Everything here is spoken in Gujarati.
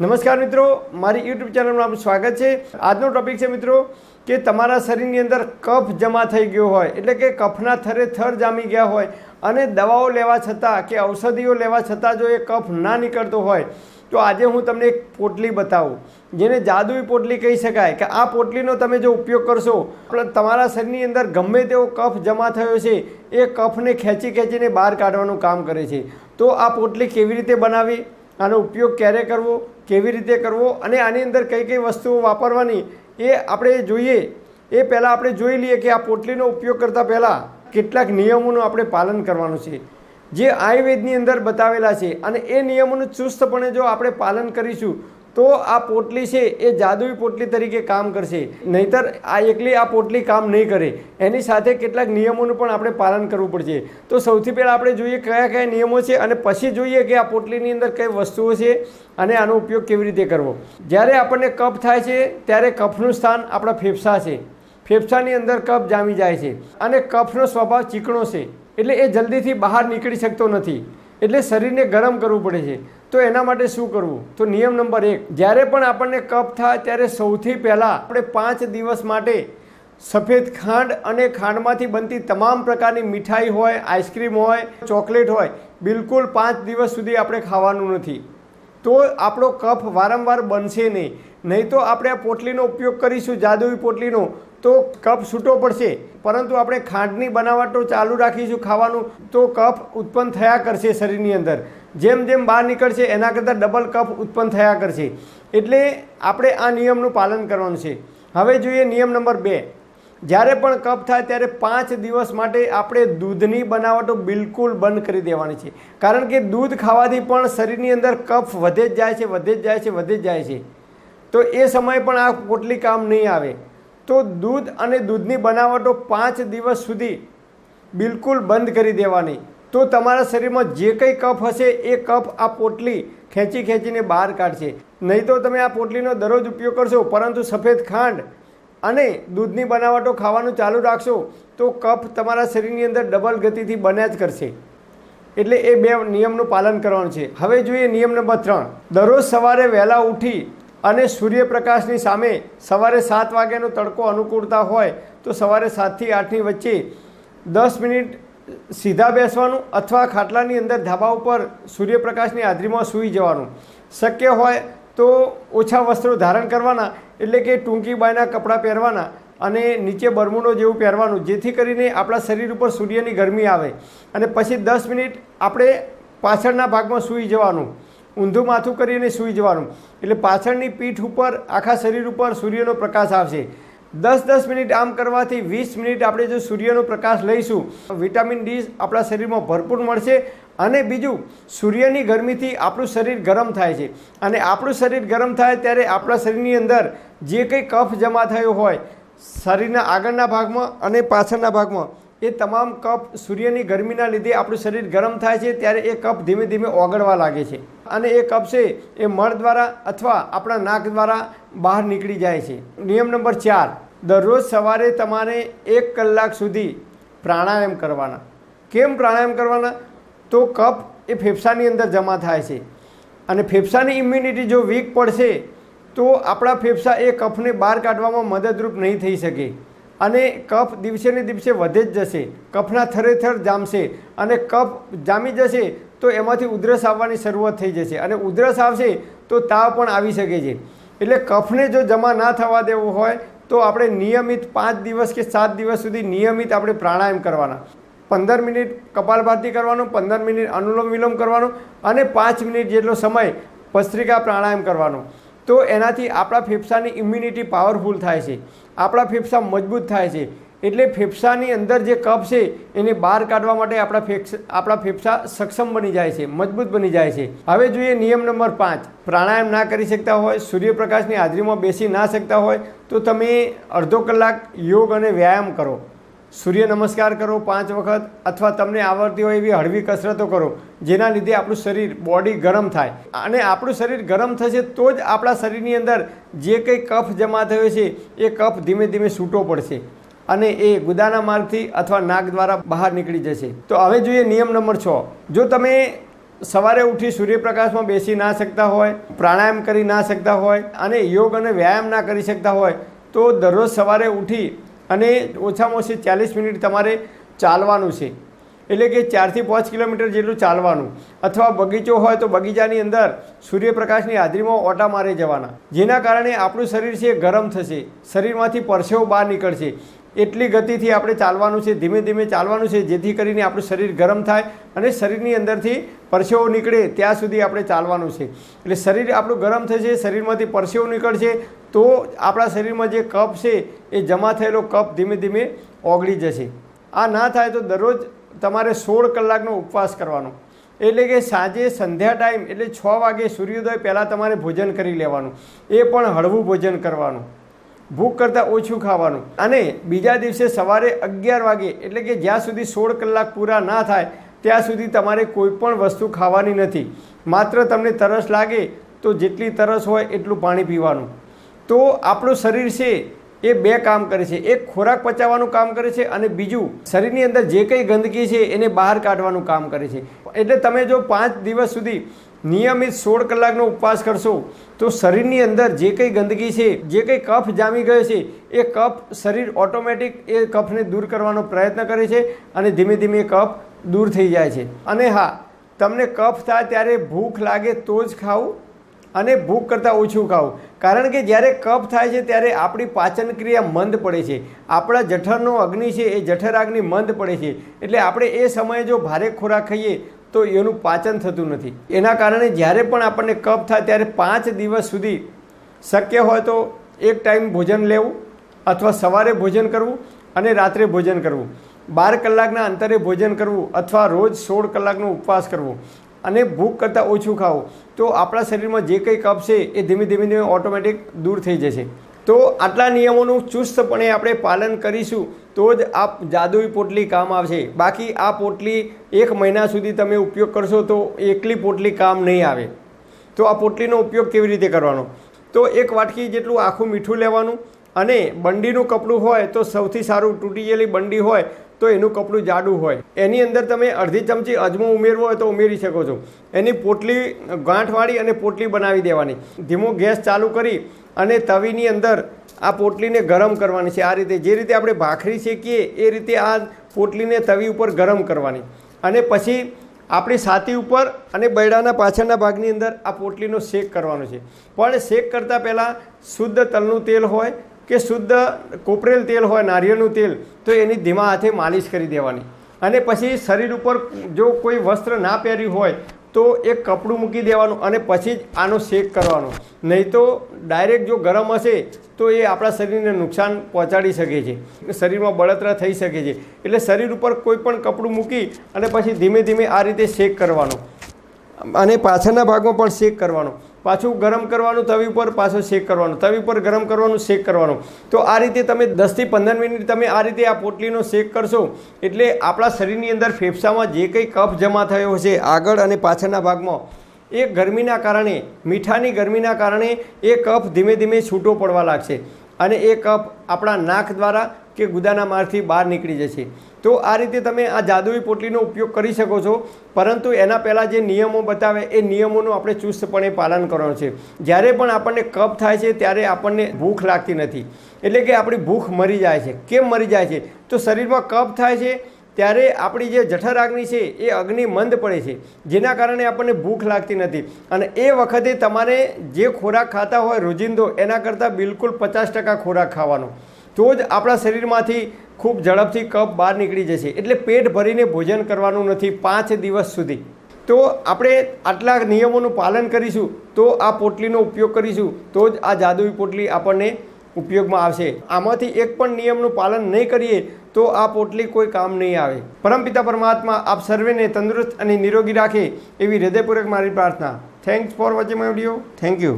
નમસ્કાર મિત્રો, મારી યુટ્યુબ ચેનલમાં આપનું સ્વાગત છે. આજનો ટોપિક છે મિત્રો, કે તમારા શરીરની અંદર કફ જમા થઈ ગયો હોય, એટલે કે કફના થરે થર જામી ગયા હોય, અને દવાઓ લેવા છતાં કે ઔષધિઓ લેવા છતાં જો એ કફ ના નીકળતો હોય, તો આજે હું તમને એક પોટલી બતાવું. જેને જાદુઈ પોટલી કહી શકાય કે આ પોટલીનો તમે જો ઉપયોગ કરશો તમારા શરીરની અંદર ગમે તેવો કફ જમા થયો છે, એ કફને ખેંચી ખેંચીને બહાર કાઢવાનું કામ કરે છે. તો આ પોટલી કેવી રીતે બનાવી આનો ઉપયોગ ક્યારે કરવો? કેવી રીતે કરવો અને આની અંદર કઈ કઈ વસ્તુઓ વાપરવાની એ આપણે જોઈએ. એ પહેલાં આપણે જોઈ લઈએ કે આ પોટલીનો ઉપયોગ કરતાં પહેલાં કેટલાક નિયમોનું આપણે પાલન કરવાનું છે. જે આયુર્વેદની અંદર બતાવેલા છે અને એ નિયમોનું ચુસ્તપણે જો આપણે પાલન કરીશું તો આ પોટલી છે એ જાદુઈ પોટલી તરીકે કામ કરશે. નહીતર આ એકલી આ પોટલી કામ નહીં કરે. એની સાથે કેટલાક નિયમોનું પણ આપણે પાલન કરવું પડશે. તો સૌથી પહેલાં આપણે જોઈએ કયા કયા નિયમો છે અને પછી જોઈએ કે આ પોટલીની અંદર કઈ વસ્તુઓ છે અને આનો ઉપયોગ કેવી રીતે કરવો. જ્યારે આપણને કફ થાય છે, ત્યારે કફનું સ્થાન આપણા ફેફસા છે. ફેફસાની અંદર કફ જામી જાય છે અને કફનો સ્વભાવ ચીકણો છે. એટલે એ જલ્દીથી બહાર નીકળી શકતો નથી. એટલે શરીરને ગરમ કરવું પડે છે. તો એના માટે શું કરવું? તો નિયમ નંબર એક, જ્યારે પણ આપણને કફ થાય ત્યારે સૌથી પહેલાં આપણે પાંચ દિવસ માટે સફેદ ખાંડ અને ખાંડમાંથી બનતી તમામ પ્રકારની મીઠાઈ હોય, આઈસ્ક્રીમ હોય, ચોકલેટ હોય, બિલકુલ પાંચ દિવસ સુધી આપણે ખાવાનું નથી. તો આપણો કફ વારંવાર બનશે નહીં. નહીં તો આપણે આ પોટલીનો ઉપયોગ કરીશું, જાદુઈ પોટલીનો. તો કફ છૂટો પડશે. પરંતુ આપણે ખાંડની બનાવટો ચાલુ રાખીશું ખાવાનું, તો કફ ઉત્પન્ન થયા કરશે શરીરની અંદર. જેમ જેમ બહાર નીકળશે, એના કરતાં ડબલ કફ ઉત્પન્ન થયા કરશે. એટલે આપણે આ નિયમનું પાલન કરવાનું છે. હવે જોઈએ નિયમ નંબર બે. જ્યારે પણ કફ થાય ત્યારે પાંચ દિવસ માટે આપણે દૂધની બનાવટો બિલકુલ બંધ કરી દેવાની છે. કારણ કે દૂધ ખાવાથી પણ શરીરની અંદર કફ વધે જ જાય છે, વધે જ જાય છે, વધે જ જાય છે. તો એ સમયે પણ આ પોટલી કામ નહીં આવે. તો દૂધ અને દૂધની બનાવટો પાંચ દિવસ સુધી બિલકુલ બંધ કરી દેવાની. તો તમારા શરીરમાં જે કંઈ કફ હશે એ કફ આ પોટલી ખેંચી ખેંચીને બહાર કાઢશે. નહીં તો તમે આ પોટલીનો દરરોજ ઉપયોગ કરશો, પરંતુ સફેદ ખાંડ અને દૂધની બનાવટો ખાવાનું ચાલુ રાખશો તો કફ તમારા શરીરની અંદર ડબલ ગતિથી બન્યા જ કરશે. એટલે એ બે નિયમનું પાલન કરવાનું છે. હવે જોઈએ નિયમ નંબર ત્રણ. દરરોજ સવારે વહેલા ઉઠી અને સૂર્યપ્રકાશની સામે સવારે સાત વાગ્યાનો તડકો અનુકૂળતા હોય તો સવારે સાતથી આઠની વચ્ચે દસ મિનિટ સીધા બેસવાનું અથવા ખાટલાની અંદર ધાબા ઉપર સૂર્યપ્રકાશની હાજરીમાં સૂઈ જવાનું. શક્ય હોય તો ઓછા વસ્ત્રો ધારણ કરવાના, એટલે કે ટૂંકી બાયના કપડાં પહેરવાના અને નીચે બરમુડો જેવું પહેરવાનું, જેથી કરીને આપણા શરીર ઉપર સૂર્યની ગરમી આવે. અને પછી દસ મિનિટ આપણે પાછળના ભાગમાં સૂઈ જવાનું. ઊંધું માથું કરીને સૂઈ જવાનું. એટલે પાછળની પીઠ ઉપર, આખા શરીર ઉપર સૂર્યનો પ્રકાશ આવશે. દસ દસ મિનિટ આમ કરવાથી વીસ મિનિટ આપણે જો સૂર્યનો પ્રકાશ લઈશું વિટામિન ડી આપણા શરીરમાં ભરપૂર મળશે અને બીજું, સૂર્યની ગરમીથી આપણું શરીર ગરમ થાય છે. અને આપણું શરીર ગરમ થાય ત્યારે આપણા શરીરની અંદર જે કંઈ કફ જમા થયો હોય, શરીરના આગળના ભાગમાં અને પાછળના ભાગમાં, એ તમામ કફ સૂર્યની ગરમીના લીધે આપણું શરીર ગરમ થાય છે, ત્યારે એ કફ ધીમે ધીમે ઓગળવા લાગે છે. અને એ છે એ મળ દ્વારા અથવા આપણા નાક દ્વારા બહાર નીકળી જાય છે. નિયમ નંબર ચાર, દરરોજ સવારે તમારે એક કલાક સુધી પ્રાણાયામ કરવાના. કેમ પ્રાણાયામ કરવાના? તો કફ એ ફેફસાની અંદર જમા થાય છે. અને ફેફસાની ઇમ્યુનિટી જો વીક પડશે, તો આપણા ફેફસા એ કફને બહાર કાઢવામાં મદદરૂપ નહીં થઈ શકે. અને કફ દિવસે ને દિવસે વધે જ જશે. કફના થરેથર જામશે અને કફ જામી જશે તો એમાંથી ઉધરસ આવવાની શરૂઆત થઈ જશે. અને ઉધરસ આવશે તો તાવ પણ આવી શકે છે. એટલે કફને જો જમા ના થવા દેવો હોય, તો આપણે નિયમિત પાંચ દિવસ કે સાત દિવસ સુધી નિયમિત આપણે પ્રાણાયામ કરવાના. પંદર મિનિટ કપાલભાતી કરવાનું, પંદર મિનિટ અનુલોમ વિલોમ કરવાનું, અને પાંચ મિનિટ જેટલો સમય ભસ્ત્રિકા પ્રાણાયામ કરવાનો. તો એનાથી આપણા ફેફસાની ઇમ્યુનિટી પાવરફુલ થાય છે. આપણા ફેફસા મજબૂત થાય છે. એટલે ફેફસાની અંદર જે કફ છે, એને બહાર કાઢવા માટે આપણા ફેફસ આપણા ફેફસા સક્ષમ બની જાય છે, મજબૂત બની જાય છે. હવે જોઈએ નિયમ નંબર પાંચ. પ્રાણાયામ ના કરી શકતા હોય, સૂર્યપ્રકાશની હાજરીમાં બેસી ના શકતા હોય, તો તમે અડધો કલાક યોગ અને વ્યાયામ કરો. સૂર્ય નમસ્કાર કરો પાંચ વખત, અથવા તમને આવડતી હોય એવી હળવી કસરતો કરો, જેના લીધે આપણું શરીર બોડી ગરમ થાય. અને આપણું શરીર ગરમ થશે તો જ આપણા શરીરની અંદર જે કંઈ કફ જમા થયો છે, એ કફ ધીમે ધીમે છૂટો પડશે. અને એ ગુદાના માર્ગથી અથવા નાક દ્વારા બહાર નીકળી જશે. તો હવે જોઈએ નિયમ નંબર છ. જો તમે સવારે ઉઠી સૂર્યપ્રકાશમાં બેસી ના શકતા હોય, પ્રાણાયામ કરી ના શકતા હોય અને યોગ અને વ્યાયામ ના કરી શકતા હોય, તો દરરોજ સવારે ઉઠી અને ઓછામાં ઓછી ચાલીસ મિનિટ તમારે ચાલવાનું છે. એટલે કે ચારથી પાંચ કિલોમીટર જેટલું ચાલવાનું. અથવા બગીચો હોય તો બગીચાની અંદર સૂર્યપ્રકાશની હાજરીમાં ઓટા મારી જવાના. જેના કારણે આપણું શરીર છે ગરમ થશે. શરીરમાંથી પરસેવો બહાર નીકળશે. એટલી ગતિથી આપણે ચાલવાનું છે, ધીમે ધીમે ચાલવાનું છે, જેથી કરીને આપણું શરીર ગરમ થાય અને શરીરની અંદરથી પરસેવો નીકળે ત્યાં સુધી આપણે ચાલવાનું છે. એટલે શરીર આપણું ગરમ થશે, શરીરમાંથી પરસેવો નીકળશે, તો આપણા શરીરમાં જે કફ છે, એ જમા થયેલો કફ ધીમે ધીમે ઓગળી જશે. આ ના થાય તો દરરોજ તમારે સોળ કલાકનો ઉપવાસ કરવાનો. એટલે કે સાંજે સંધ્યા ટાઈમ એટલે છ વાગે સૂર્યોદય પહેલાં તમારે ભોજન કરી લેવાનું. એ પણ હળવું ભોજન કરવાનું. ભૂખ કરતાં ઓછું ખાવાનું. અને બીજા દિવસે સવારે અગિયાર વાગે, એટલે કે જ્યાં સુધી સોળ કલાક પૂરા ના થાય, ત્યાં સુધી તમારે કોઈ પણ વસ્તુ ખાવાની નથી. માત્ર તમને તરસ લાગે તો જેટલી તરસ હોય એટલું પાણી પીવાનું. તો આપણું શરીર છે એ બે કામ કરે છે. એક ખોરાક પચાવવાનું કામ કરે છે અને બીજું શરીરની અંદર જે કંઈ ગંદકી છે એને બહાર કાઢવાનું કામ કરે છે. એટલે તમે જો પાંચ દિવસ સુધી નિયમિત સોળ કલાકનો ઉપવાસ કરશો, તો શરીરની અંદર જે કંઈ ગંદકી છે, જે કંઈ કફ જામી ગયો છે, એ કફ શરીર ઓટોમેટિક એ કફને દૂર કરવાનો પ્રયત્ન કરે છે અને ધીમે ધીમે કફ દૂર થઈ જાય છે. અને હા, તમને કફ થાય ત્યારે ભૂખ લાગે તો જ ખાવું અને ભૂખ કરતાં ઓછું ખાવું કારણ કે જ્યારે કફ થાય છે ત્યારે આપણી પાચન ક્રિયા મંદ પડે છે. આપણા જઠરનો અગ્નિ છે એ જઠરાગ્નિ મંદ પડે છે. એટલે આપણે એ સમયે જો ભારે ખોરાક ખાઈએ તો એનું પાચન થતું નથી. એના કારણે જ્યારે પણ આપણને કફ થાય ત્યારે પાંચ દિવસ સુધી શક્ય હોય તો એક ટાઈમ ભોજન લેવું અથવા સવારે ભોજન કરવું અને રાત્રે ભોજન કરવું. બાર કલાકના અંતરે ભોજન કરવું અથવા રોજ સોળ કલાકનો ઉપવાસ કરવો અને ભૂખ કરતાં ઓછું ખાવું. તો આપણા શરીરમાં જે કંઈ કફ છે એ ધીમે ધીમે ધીમે ઓટોમેટિક દૂર થઈ જશે. તો આટલા નિયમોનું ચુસ્તપણે આપણે પાલન કરીશું, તો જ આ જાદુઈ પોટલી કામ આવશે. બાકી આ પોટલી એક મહિના સુધી તમે ઉપયોગ કરશો તો એકલી પોટલી કામ નહીં આવે. તો આ પોટલીનો ઉપયોગ કેવી રીતે કરવાનો? તો એક વાટકી જેટલું આખું મીઠું લેવાનું અને બંડીનું કપડું હોય તો સૌથી સારું તૂટી ગયેલી બંડી હોય તો એનું કપડું જાડું હોય. એની અંદર તમે અડધી ચમચી અજમો ઉમેરવો હોય તો ઉમેરી શકો છો. એની પોટલી ગાંઠવાળી અને પોટલી બનાવી દેવાની. ધીમો ગેસ ચાલુ કરી અને તવીની અંદર આ પોટલીને ગરમ કરવાની છે. આ રીતે, જે રીતે આપણે ભાખરી શેકીએ, એ રીતે આ પોટલીને તવી ઉપર ગરમ કરવાની. અને પછી આપણી છાતી ઉપર અને બૈડાના પાછળના ભાગની અંદર આ પોટલીનો શેક કરવાનો છે. પણ શેક કરતાં પહેલાં શુદ્ધ તલનું તેલ હોય કે શુદ્ધ કોપરેલ તેલ હોય, નારિયેળનું તેલ, તો એની ધીમા હાથે માલિશ કરી દેવાની. અને પછી શરીર ઉપર જો કોઈ વસ્ત્ર ના પહેર્યું હોય, તો એક કપડું મૂકી દેવાનું અને પછી જ આનો શેક કરવાનો. નહીં તો ડાયરેક્ટ જો ગરમ હશે, તો એ આપણા શરીરને નુકસાન પહોંચાડી શકે છે. શરીરમાં બળતરા થઈ શકે છે. એટલે શરીર ઉપર કોઈ પણ કપડું મૂકી અને પછી ધીમે ધીમે આ રીતે શેક કરવાનો. અને પાછળના ભાગમાં પણ શેક કરવાનો. પાછું ગરમ કરવાનું, તવી ઉપર પાછું શેક કરવાનું, તવી ઉપર ગરમ કરવાનું શેક કરવાનું. તો આ રીતે તમે દસથી પંદર મિનિટ તમે આ રીતે આ પોટલીનો શેક કરશો, એટલે આપણા શરીરની અંદર ફેફસામાં જે કંઈ કફ જમા થયો છે આગળ અને પાછળના ભાગમાં, એ ગરમીના કારણે, મીઠાની ગરમીના કારણે એ કફ ધીમે ધીમે છૂટો પડવા લાગશે. અને એ કફ આપણા નાક દ્વારા કે ગુદાના મારથી બહાર નીકળી જશે. તો આ રીતે તમે આ જાદુઈ પોટલીનો ઉપયોગ કરી શકો છો, પરંતુ એના પહેલાં જે નિયમો બતાવે એ નિયમોનું આપણે ચુસ્તપણે પાલન કરવાનું છે. જ્યારે પણ આપણને કફ થાય છે, ત્યારે આપણને ભૂખ લાગતી નથી. એટલે કે આપણી ભૂખ મરી જાય છે. કેમ મરી જાય છે? તો શરીરમાં કફ થાય છે, ત્યારે આપણી જે જઠર અગ્નિ છે, એ અગ્નિ મંદ પડે છે, જેના કારણે આપણને ભૂખ લાગતી નથી. અને એ વખતે તમારે જે ખોરાક ખાતા હોય રોજિંદો, એના કરતાં બિલકુલ પચાસ ટકા ખોરાક ખાવાનો. તો જ આપણા શરીરમાંથી ખૂબ ઝડપથી કફ બહાર નીકળી જશે. એટલે પેટ ભરીને ભોજન કરવાનું નથી પાંચ દિવસ સુધી. તો આપણે આટલા નિયમોનું પાલન કરીશું, તો આ પોટલીનો ઉપયોગ કરીશું, તો જ આ જાદુઈ પોટલી આપણને ઉપયોગમાં આવશે. આમાંથી એક પણ નિયમનું પાલન નહીં કરીએ, તો આ પોટલી કોઈ કામ નહીં આવે. પરમપિતા પરમાત્મા, આપ સર્વેને તંદુરસ્ત અને નિરોગી રાખે એવી હૃદયપૂર્વક મારી પ્રાર્થના. Thanks for watching my video thank you